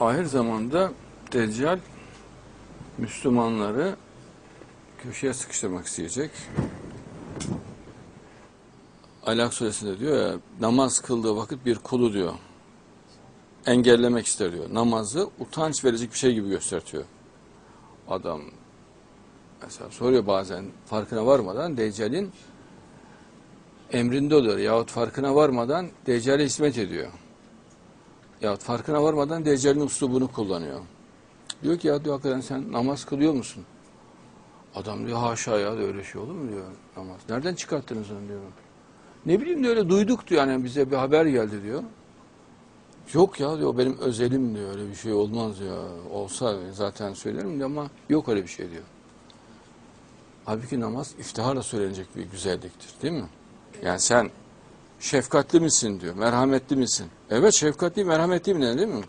ahir zamanda Deccal Müslümanları köşeye sıkıştırmak isteyecek. Alak suresinde diyor ya namaz kıldığı vakit bir kulu diyor. Engellemek ister diyor. Namazı utanç verecek bir şey gibi göstertiyor. Adam mesela soruyor bazen farkına varmadan Deccal'in emrinde oluyor yahut farkına varmadan Deccal'e hizmet ediyor. Yahut farkına varmadan Deccal'in uslubunu kullanıyor. Diyor ki ya diyor hakikaten sen namaz kılıyor musun? Adam diyor haşa ya diyor, öyle şey olur mu diyor namaz. Nereden çıkarttınız onu diyor. Ne bileyim diyor öyle duyduk diyor yani bize bir haber geldi diyor. Yok ya diyor benim özelim diyor öyle bir şey olmaz diyor. Olsa zaten söylerim diyor ama yok öyle bir şey diyor. Halbuki namaz iftiharla söylenecek bir güzelliktir değil mi? Yani sen şefkatli misin diyor, merhametli misin? Evet şefkatli, merhametliyim ne değil mi?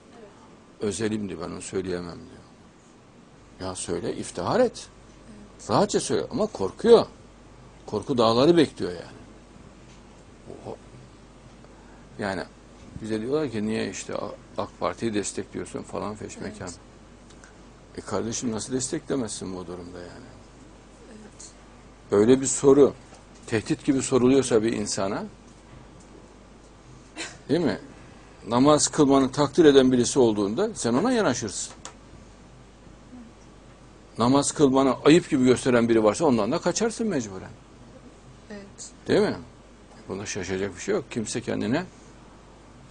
Özelim diyor ben onu söyleyemem diyor. Ya söyle iftihar et. Rahatça söyle ama korkuyor. Korku dağları bekliyor yani. O- Yani bize diyorlar ki niye işte AK Parti'yi destekliyorsun falan feşmekan. E kardeşim nasıl desteklemezsin bu durumda yani? Öyle bir soru tehdit gibi soruluyorsa bir insana değil mi? Namaz kılmanı takdir eden birisi olduğunda sen ona yanaşırsın. Namaz kılmanı ayıp gibi gösteren biri varsa ondan da kaçarsın mecburen. Evet. Değil mi? Bunda şaşacak bir şey yok. Kimse kendine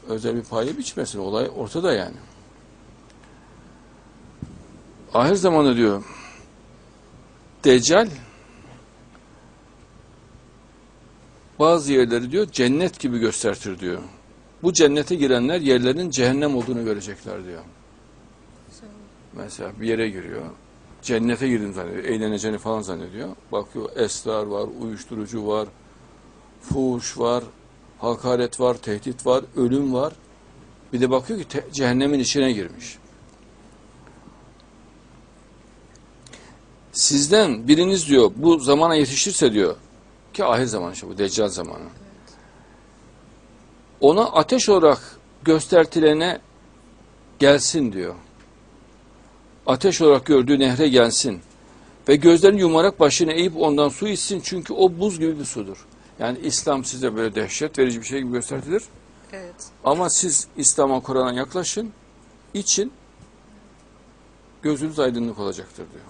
özel bir payı biçmesin. Olay ortada yani. Ahir zamanı diyor Deccal bazı yerleri diyor cennet gibi göstertir diyor. Bu cennete girenler yerlerin cehennem olduğunu görecekler diyor. Mesela bir yere giriyor. Cennete girdim zannediyor. Eğleneceğini falan zannediyor. Bakıyor esrar var, uyuşturucu var, fuhuş var, hakaret var, tehdit var, ölüm var. Bir de bakıyor ki cehennemin içine girmiş. Sizden biriniz diyor bu zamana yetişirse diyor ki ahir zaman işte bu deccal zamanı. Ona ateş olarak göstertilene gelsin diyor ateş olarak gördüğü nehre gelsin ve gözlerini yumarak başını eğip ondan su içsin çünkü o buz gibi bir sudur. Yani İslam size böyle dehşet verici bir şey gibi göstertilir. Evet. Ama siz İslam'a Kur'an'a yaklaşın, için gözünüz aydınlık olacaktır diyor.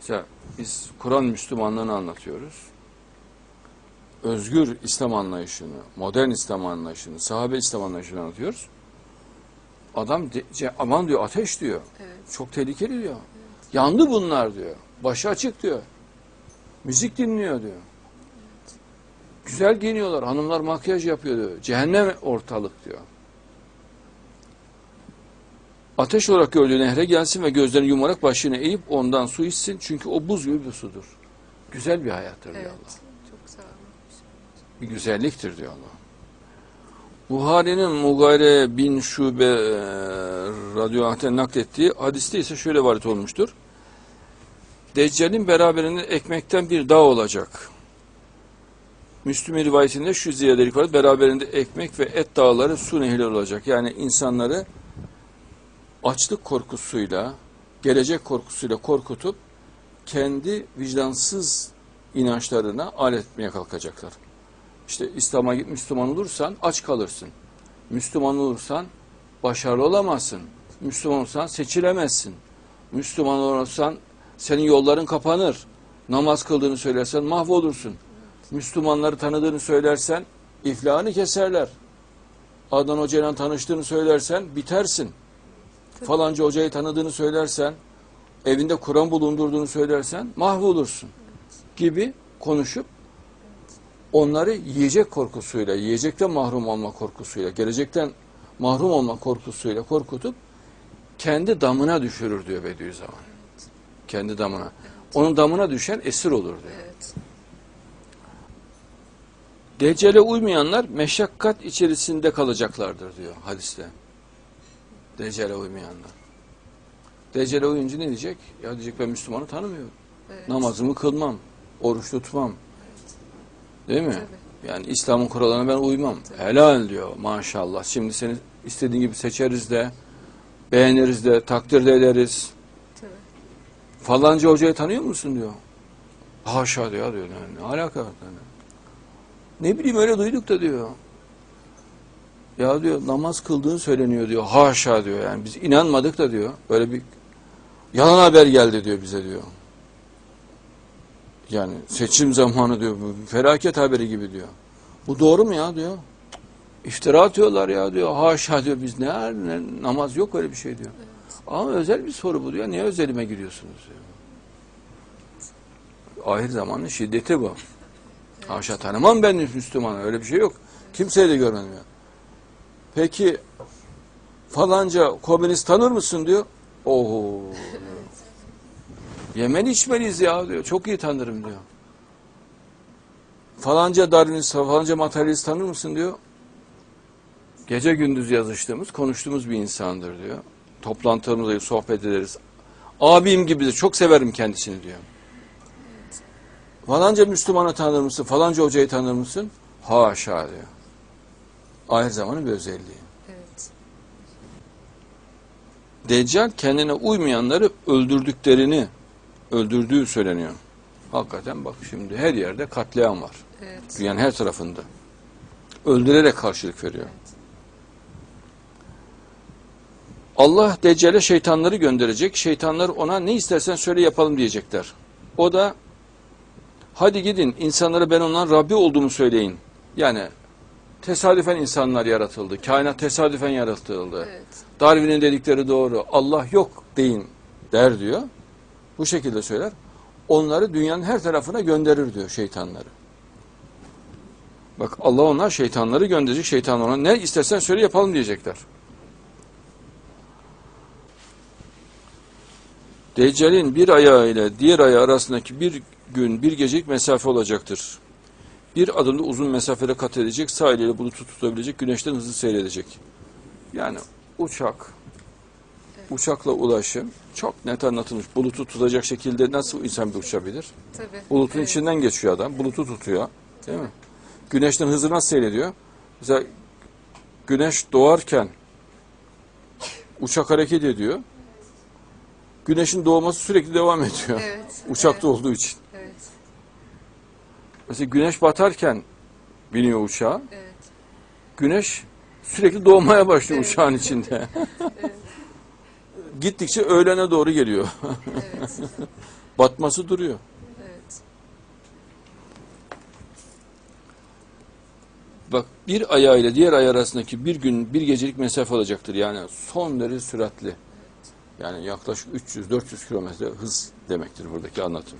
Mesela biz Kur'an Müslümanlığını anlatıyoruz. Özgür İslam anlayışını, modern İslam anlayışını, sahabe İslam anlayışını anlatıyoruz. Adam de- aman diyor ateş diyor. Evet. Çok tehlikeli diyor. Yandı bunlar diyor. Başı açık diyor. Müzik dinliyor diyor. Güzel giyiniyorlar. Hanımlar makyaj yapıyor diyor. Cehennem ortalık diyor. Ateş olarak gördüğü nehre gelsin ve gözlerini yumarak başını eğip ondan su içsin. Çünkü o buz gibi bir sudur. Güzel bir hayattır diyor Evet. Allah. Çok güzel. Bir güzelliktir diyor Allah. Buhari'nin Mugayre bin Şube e, radyo ahten naklettiği hadiste ise şöyle varit olmuştur. Deccal'in beraberinde ekmekten bir dağ olacak. Müslüman rivayetinde şu ziyadelik var. Beraberinde ekmek ve et dağları su nehirleri olacak. Yani insanları açlık korkusuyla, gelecek korkusuyla korkutup kendi vicdansız inançlarına alet etmeye kalkacaklar. İşte İslam'a git Müslüman olursan aç kalırsın. Müslüman olursan başarılı olamazsın. Müslüman olursan seçilemezsin. Müslüman olursan senin yolların kapanır. Namaz kıldığını söylersen mahvolursun. Müslümanları tanıdığını söylersen iflahını keserler. Adnan Hoca'yla tanıştığını söylersen bitersin. Falanca hocayı tanıdığını söylersen, evinde Kur'an bulundurduğunu söylersen mahvolursun. Gibi konuşup onları yiyecek korkusuyla, yiyecekten mahrum olma korkusuyla, gelecekten mahrum olma korkusuyla korkutup kendi damına düşürür diyor Bediüzzaman. Kendi damına. Onun damına düşen esir olur diyor. Evet. Deccale uymayanlar meşakkat içerisinde kalacaklardır diyor hadiste. Deccale uymayanlar. Deccale uyunca ne diyecek? Ya diyecek ben Müslümanı tanımıyorum. Evet. Namazımı kılmam, oruç tutmam. Değil mi? Tabii. Yani İslam'ın kurallarına ben uymam. Helal diyor maşallah. Şimdi seni istediğin gibi seçeriz de Beğeniriz de, takdir de ederiz. Tabii. Falanca hocayı tanıyor musun diyor. Haşa diyor, diyor. Yani, ne alaka? Yani. Ne bileyim öyle duyduk da diyor. Ya diyor namaz kıldığın söyleniyor diyor. Haşa diyor yani biz inanmadık da diyor. Böyle bir yalan haber geldi diyor bize diyor. Yani seçim zamanı diyor. bu Felaket haberi gibi diyor. Bu doğru mu ya diyor. İftira atıyorlar ya diyor. Haşa diyor biz ne, ne namaz yok öyle bir şey diyor. Ama özel bir soru bu diyor. Niye özelime giriyorsunuz diyor. Ahir zamanın şiddeti bu. Haşa tanımam ben Müslümanı. Öyle bir şey yok. Kimseyi de görmedim ya. Peki falanca komünist tanır mısın diyor. Oho. Yemeli içmeliyiz ya diyor. Çok iyi tanırım diyor. Falanca Darwinist, falanca materyalist tanır mısın diyor. Gece gündüz yazıştığımız, konuştuğumuz bir insandır diyor. Toplantılarımızda sohbet ederiz. Abim gibidir. Çok severim kendisini diyor. Falanca Müslümanı tanır mısın? Falanca hocayı tanır mısın? Haşa diyor. Ahir zamanın bir özelliği. Evet. Deccal kendine uymayanları öldürdüklerini öldürdüğü söyleniyor. Hakikaten bak şimdi her yerde katliam var. Evet. Dünyanın her tarafında. Öldürerek karşılık veriyor. Allah Deccal'e şeytanları gönderecek. Şeytanlar ona ne istersen söyle yapalım diyecekler. O da hadi gidin insanlara ben onların Rabbi olduğumu söyleyin. Yani tesadüfen insanlar yaratıldı. Kainat tesadüfen yaratıldı. Evet. Darwin'in dedikleri doğru. Allah yok deyin der diyor. Bu şekilde söyler. Onları dünyanın her tarafına gönderir diyor şeytanları. Bak Allah onlar şeytanları gönderecek. Şeytan ona ne istersen söyle yapalım diyecekler. Deccal'in bir ayağı ile diğer ayağı arasındaki bir gün bir gecelik mesafe olacaktır. Bir adımda uzun mesafede kat edecek, sağ eliyle bulutu tutabilecek, güneşten hızlı seyredecek. Yani uçak, uçakla ulaşım çok net anlatılmış. Bulutu tutacak şekilde nasıl insan bir uçabilir? Tabii. Bulutun evet. içinden geçiyor adam. Bulutu tutuyor. Değil mi? Güneşten hızı nasıl seyrediyor? Mesela güneş doğarken uçak hareket ediyor. Güneşin doğması sürekli devam ediyor. Evet. Uçakta evet. olduğu için. Evet. Mesela güneş batarken biniyor uçağa. Evet. Güneş sürekli doğmaya başlıyor Evet. uçağın içinde. Gittikçe öğlene doğru geliyor. Evet. Batması duruyor. evet. Bak bir ayağıyla diğer ay arasındaki bir gün bir gecelik mesafe olacaktır. Yani son derece süratli. Yani yaklaşık 300-400 kilometre hız demektir buradaki anlatım.